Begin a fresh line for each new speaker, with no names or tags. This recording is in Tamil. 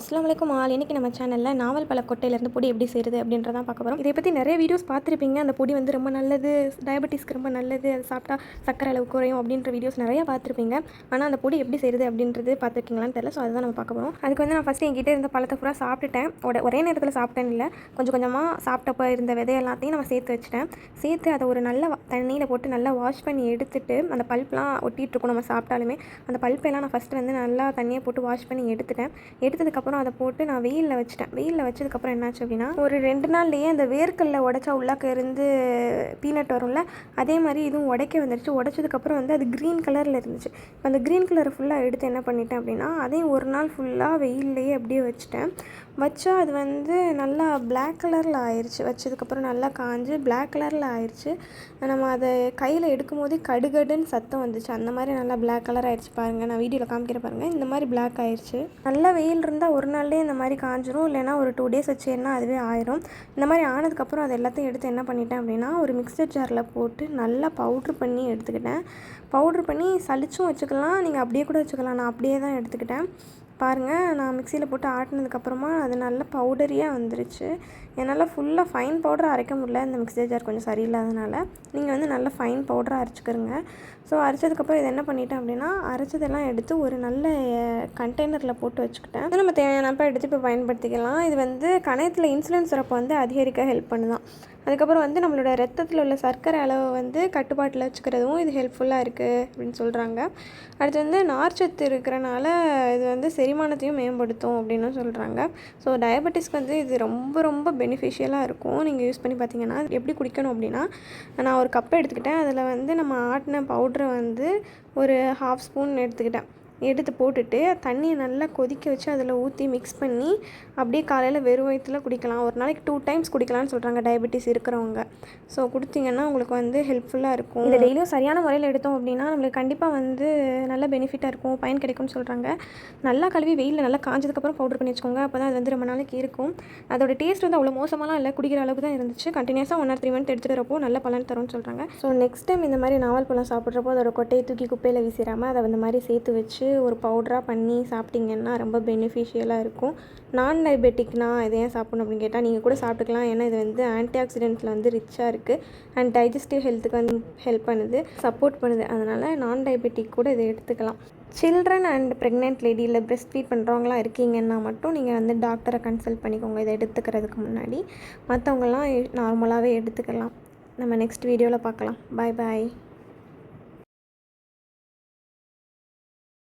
அஸ்லாம் வலைக்கும் ஆள் இன்றைக்கி நம்ம சேனலில் நாவல் பழக்கொட்டையிலேருந்து பொடி எப்படி செய்கிறது அப்படின்றதான் பார்க்க போகிறோம் இதை பற்றி நிறைய வீடியோஸ் பார்த்துருப்பீங்க. அந்த பொடி வந்து ரொம்ப நல்லது டயபெட்டிஸ்க்கு ரொம்ப நல்லது அது சாப்பிட்டா சக்கரை அளவு குறையும் அப்படின்ற வீடியோஸ் நிறையா பார்த்துருப்பீங்க. ஆனால் அந்த பொடி எப்படி செய்கிறது அப்படின்றது பார்த்துருக்கீங்களான்னு தெரியல. ஸோ அதுதான் நம்ம பார்க்க போகிறோம் அதுக்கு வந்து நான் ஃபஸ்ட்டு என்கிட்ட இருந்த பழத்தை பூரா சாப்பிட்டுட்டேன். ஒட- ஒரே நேரத்தில் சாப்பிட்டேன் இல்லை. கொஞ்சம் கொஞ்சமாக சாப்பிட்டப்போ இருந்த விதை எல்லாத்தையும் நம்ம சேர்த்து வச்சுட்டேன். சேர்த்து அதை ஒரு நல்ல தண்ணியில் போட்டு நல்லா வாஷ் பண்ணி எடுத்துட்டு அந்த பல்ப்லாம் ஒட்டிகிட்டு இருக்கும் நம்ம சாப்பிட்டாலுமே. அந்த பல்ப்பெல்லாம் நான் ஃபஸ்ட்டு வந்து நல்லா தண்ணியை போட்டு வாஷ் பண்ணி எடுத்துட்டேன். எடுத்ததுக்கப்புறம் அதை போட்டு நான் வெயிலில் வச்சுட்டேன். வெயிலில் வச்சதுக்கப்புறம் என்னாச்சு அப்படின்னா ஒரு ரெண்டு நாள்லேயே அந்த வேர்க்கல்ல உடச்சா உள்ளாக்க இருந்து பீனட் வரும்ல அதே மாதிரி இதுவும் உடைக்க வந்துருச்சு. உடைச்சதுக்கப்புறம் வந்து அது க்ரீன் கலரில் இருந்துச்சு. இப்போ அந்த க்ரீன் கலரை ஃபுல்லாக எடுத்து என்ன பண்ணிட்டேன் அப்படின்னா அதையும் ஒரு நாள் ஃபுல்லாக வெயில்லையே அப்படியே வச்சுட்டேன். வச்சா அது வந்து நல்லா பிளாக் கலரில் ஆயிடுச்சு வச்சதுக்கப்புறம் நல்லா காஞ்சு பிளாக் கலரில் ஆயிடுச்சு நம்ம அதை கையில் எடுக்கும் போதே கடுகடுன்னு சத்தம் வந்துச்சு. அந்த மாதிரி நல்லா பிளாக் கலர் ஆயிடுச்சு பாருங்கள் நான் வீடியோவில் காமிக்கிற பாருங்கள் இந்த மாதிரி பிளாக் ஆயிடுச்சு நல்லா வெயில் இருந்தால் ஒரு நாள்லேயே இந்த மாதிரி காஞ்சிரும். இல்லைன்னா ஒரு டூ டேஸ் வச்சேன்னா அதுவே ஆயிரும். இந்த மாதிரி ஆனதுக்கப்புறம் அது எல்லாத்தையும் எடுத்து என்ன பண்ணிட்டேன் அப்படின்னா ஒரு மிக்சர் ஜாரில் போட்டு நல்லா பவுட்ரு பண்ணி எடுத்துக்கிட்டேன். பவுட்ரு பண்ணி சளிச்சும் வச்சுக்கலாம். நீங்கள் அப்படியே கூட வச்சுக்கலாம். நான் அப்படியே தான் எடுத்துக்கிட்டேன். பாருங்கள் நான் மிக்சியில் போட்டு ஆட்டினதுக்கப்புறமா அது நல்ல பவுடரியாக வந்துருச்சு. என்னால் ஃபுல்லாக ஃபைன் பவுடர் அரைக்க முடியல. இந்த மிக்ஸி ஜார் கொஞ்சம் சரியில்லாதனால நீங்கள் வந்து நல்ல ஃபைன் பவுடராக அரைச்சிக்கிறங்க ஸோ அரைச்சதுக்கப்புறம் இது என்ன பண்ணிட்டேன் அப்படின்னா அரைச்சதெல்லாம் எடுத்து ஒரு நல்ல கண்டெய்னரில் போட்டு வச்சுக்கிட்டேன். நம்ம தேவையானப்போ எடுத்து இப்போ பயன்படுத்திக்கலாம். இது வந்து கணையத்தில் இன்சுலின் சுரப்பை வந்து அதிகரிக்க ஹெல்ப் பண்ணுதான். அதுக்கப்புறம் வந்து நம்மளோட ரத்தத்தில் உள்ள சர்க்கரை அளவை வந்து கட்டுப்பாட்டில் வச்சுக்கிறதும் இது ஹெல்ப்ஃபுல்லாக இருக்குது அப்படின்னு சொல்கிறாங்க அடுத்து வந்து நார்ச்சத்து இருக்கிறனால இது வந்து செரிமானத்தையும் மேம்படுத்தும் அப்படின்னு சொல்கிறாங்க ஸோ டயபெட்டிஸ்க்கு வந்து இது ரொம்ப ரொம்ப பெனிஃபிஷியலாக இருக்கும். நீங்கள் யூஸ் பண்ணி பார்த்தீங்கன்னா எப்படி குடிக்கணும் அப்படின்னா நான் ஒரு கப் எடுத்துக்கிட்டேன். அதில் வந்து நம்ம ஆட்டின பவுட்ரை வந்து ஒரு ஹாஃப் ஸ்பூன் எடுத்துக்கிட்டேன். எடுத்து போட்டுட்டு தண்ணியை நல்லா கொதிக்க வச்சு அதில் ஊற்றி மிக்ஸ் பண்ணி அப்படியே காலையில் வெறும் வயிற்றுல குடிக்கலாம். ஒரு நாளைக்கு டூ டைம்ஸ் குடிக்கலாம்னு சொல்கிறாங்க டயபெட்டிஸ் இருக்கிறவங்க. ஸோ கொடுத்தீங்கன்னா உங்களுக்கு வந்து ஹெல்ப்ஃபுல்லாக இருக்கும். இதை டெய்லியும் சரியான முறையில் எடுத்தோம் அப்படின்னா நம்மளுக்கு கண்டிப்பாக வந்து நல்ல பெனிஃபிட்டாக இருக்கும். பயன் கிடைக்கும்னு சொல்கிறாங்க நல்லா கழுவி வெயிலில் நல்லா காஞ்சதுக்கப்புறம் பவுடர் பண்ணி வச்சுக்கோங்க. அப்போ தான் அது வந்து ரொம்ப நாளைக்கு இருக்கும். அதோட டேஸ்ட் வந்து அவ்வளோ மோசமாலாம் இல்லை. குடிக்கிற அளவுக்கு தான் இருந்துச்சு. கண்டினியூஸாக ஒன் ஆர் த்ரீ மந்த் எடுத்துகிட்டு வரப்போ நல்ல பலன் தரும்னு சொல்கிறாங்க ஸோ நெக்ஸ்ட் டைம் இந்த மாதிரி நாவல் பழம் சாப்பிட்றப்போ அதோட கொட்டையை தூக்கி குப்பையில் வீசிடாமல் அதை அந்த மாதிரி சேர்த்து வச்சு ஒரு பவுடராக பண்ணி சாப்பிட்டீங்கன்னா ரொம்ப பெனிஃபிஷியலாக இருக்கும். நான் டயபெட்டிக்னால் இதை ஏன் சாப்பிடணும் அப்படின்னு கேட்டால் நீங்கள் கூட சாப்பிட்டுக்கலாம். ஏன்னா இது வந்து ஆன்டி ஆக்சிடென்ட்ஸில் வந்து ரிச்சாக இருக்குது அண்ட் டைஜஸ்டிவ் ஹெல்த்துக்கு வந்து ஹெல்ப் பண்ணுது சப்போர்ட் பண்ணுது. அதனால் நான் டயபெட்டிக் கூட இதை எடுத்துக்கலாம். சில்ட்ரன் அண்ட் ப்ரெக்னென்ட் லேடி இல்லை பிரெஸ்ட் ஃபீட் பண்ணுறவங்களாம் இருக்கீங்கன்னா மட்டும் நீங்கள் வந்து டாக்டரை கன்சல்ட் பண்ணிக்கோங்க. இதை எடுத்துக்கிறதுக்கு முன்னாடி. மற்றவங்களாம் நார்மலாகவே எடுத்துக்கலாம். நம்ம நெக்ஸ்ட் வீடியோவில் பார்க்கலாம். பாய் பாய்